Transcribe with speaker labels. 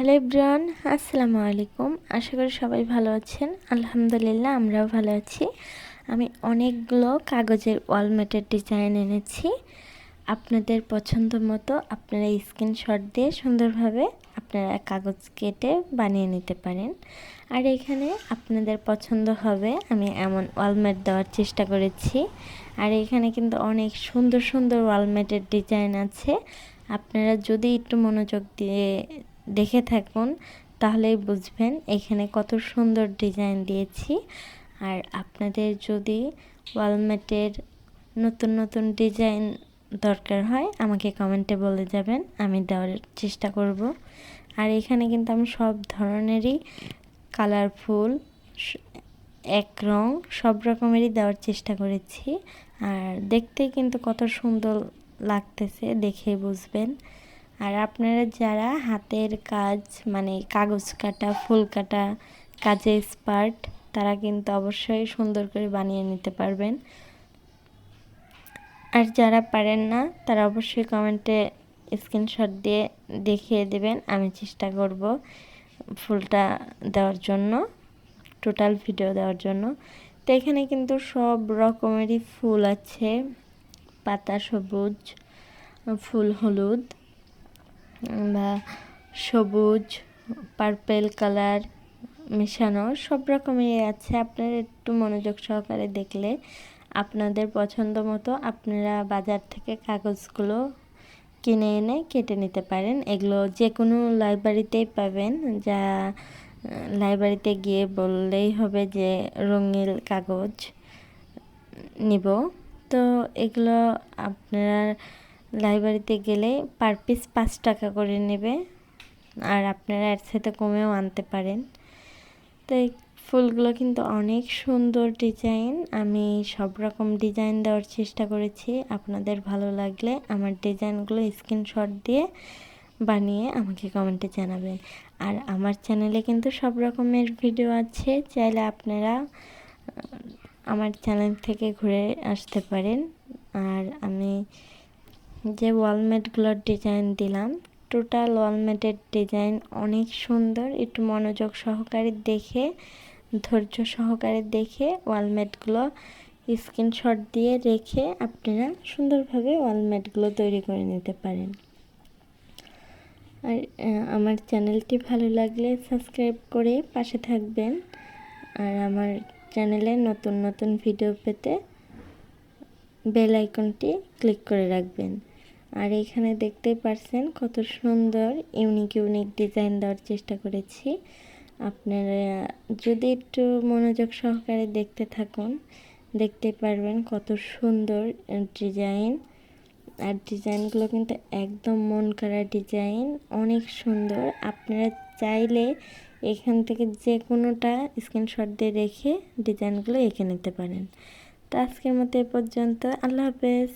Speaker 1: Hello bran আসসালামু আলাইকুম। আশা করি সবাই ভালো আছেন। আলহামদুলিল্লাহ, আমরাও ভালো আছি। আমি অনেকগুলো কাগজের ওয়ালমেটের ডিজাইন এনেছি। আপনাদের পছন্দ মতো আপনারা স্ক্রিনশট দিয়ে সুন্দরভাবে আপনারা কাগজ কেটে বানিয়ে নিতে পারেন। আর এখানে আপনাদের পছন্দ হবে, আমি এমন ওয়ালমেট দেওয়ার চেষ্টা করেছি। আর এখানে কিন্তু অনেক সুন্দর সুন্দর ওয়ালমেটের ডিজাইন আছে। আপনারা যদি একটু মনোযোগ দিয়ে দেখে থাকুন, তাহলেই বুঝবেন এখানে কত সুন্দর ডিজাইন দিয়েছি। আর আপনাদের যদি ওয়ালমেটের নতুন নতুন ডিজাইন দরকার হয়, আমাকে কমেন্টে বলে যাবেন, আমি দেওয়ার চেষ্টা করব। আর এখানে কিন্তু আমি সব ধরনেরই কালারফুল এক রং, সব রকমেরই দেওয়ার চেষ্টা করেছি। আর দেখতে কিন্তু কত সুন্দর লাগতেছে, দেখে বুঝবেন। আর আপনারা যারা হাতের কাজ মানে কাগজ কাটা, ফুল কাটা কাজে স্পার্ট তারা কিন্তু অবশ্যই সুন্দর করে বানিয়ে নিতে পারবেন। আর যারা পারেন না, তারা অবশ্যই কমেন্টে স্ক্রিনশট দিয়ে দেখিয়ে দেবেন। আমি চেষ্টা করব ফুলটা দেওয়ার জন্য টোটাল ভিডিও দেওয়ার জন্য। তো এখানে কিন্তু সব রকমেরই ফুল আছে। পাতা সবুজ, ফুল হলুদ। বা সবুজ পার্পেল কালার মেশানো, সব রকমেরই আছে। আপনারা একটু মনোযোগ সহকারে দেখলে আপনাদের পছন্দ মতো আপনারা বাজার থেকে কাগজগুলো কিনে এনে কেটে নিতে পারেন। এগুলো যে কোনো লাইব্রেরিতেই পাবেন। যা লাইব্রেরিতে গিয়ে বললেই হবে যে রঙিন কাগজ নিব। তো এগুলো আপনারা লাইব্রেরিতে গেলে পার পিস পাঁচ টাকা করে নেবে। আর আপনারা এর সাথে কমেও আনতে পারেন। তো এই ফুলগুলো কিন্তু অনেক সুন্দর ডিজাইন। আমি সব রকম ডিজাইন দেওয়ার চেষ্টা করেছি। আপনাদের ভালো লাগলে আমার ডিজাইনগুলো স্ক্রিনশট দিয়ে বানিয়ে আমাকে কমেন্টে জানাবেন। আর আমার চ্যানেলে কিন্তু সব রকমের ভিডিও আছে। চাইলে আপনারা আমার চ্যানেল থেকে ঘুরে আসতে পারেন। আর আমি যে ওয়ালমেটগুলোর ডিজাইন দিলাম টোটাল ওয়ালমেটের ডিজাইন অনেক সুন্দর। একটু মনোযোগ সহকারে দেখে, ধৈর্য সহকারে দেখে ওয়ালমেটগুলো স্ক্রিনশট দিয়ে রেখে আপনারা সুন্দরভাবে ওয়ালমেটগুলো তৈরি করে নিতে পারেন। আর আমার চ্যানেলটি ভালো লাগলে সাবস্ক্রাইব করে পাশে থাকবেন। আর আমার চ্যানেলে নতুন নতুন ভিডিও পেতে বেল আইকনটি ক্লিক করে রাখবেন। আর এখানে দেখতেই পারছেন কত সুন্দর ইউনিক ইউনিক ডিজাইন দেওয়ার চেষ্টা করেছি। আপনারা যদি একটু মনোযোগ সহকারে দেখতে থাকুন দেখতে পারবেন কত সুন্দর ডিজাইন আর ডিজাইনগুলো কিন্তু একদম মন করা ডিজাইন অনেক সুন্দর। আপনারা চাইলে এখান থেকে যে কোনোটা স্ক্রিনশট দিয়ে রেখে ডিজাইনগুলো এঁকে নিতে পারেন। তো আজকের মতো এ পর্যন্ত, আল্লাহ হাফেজ।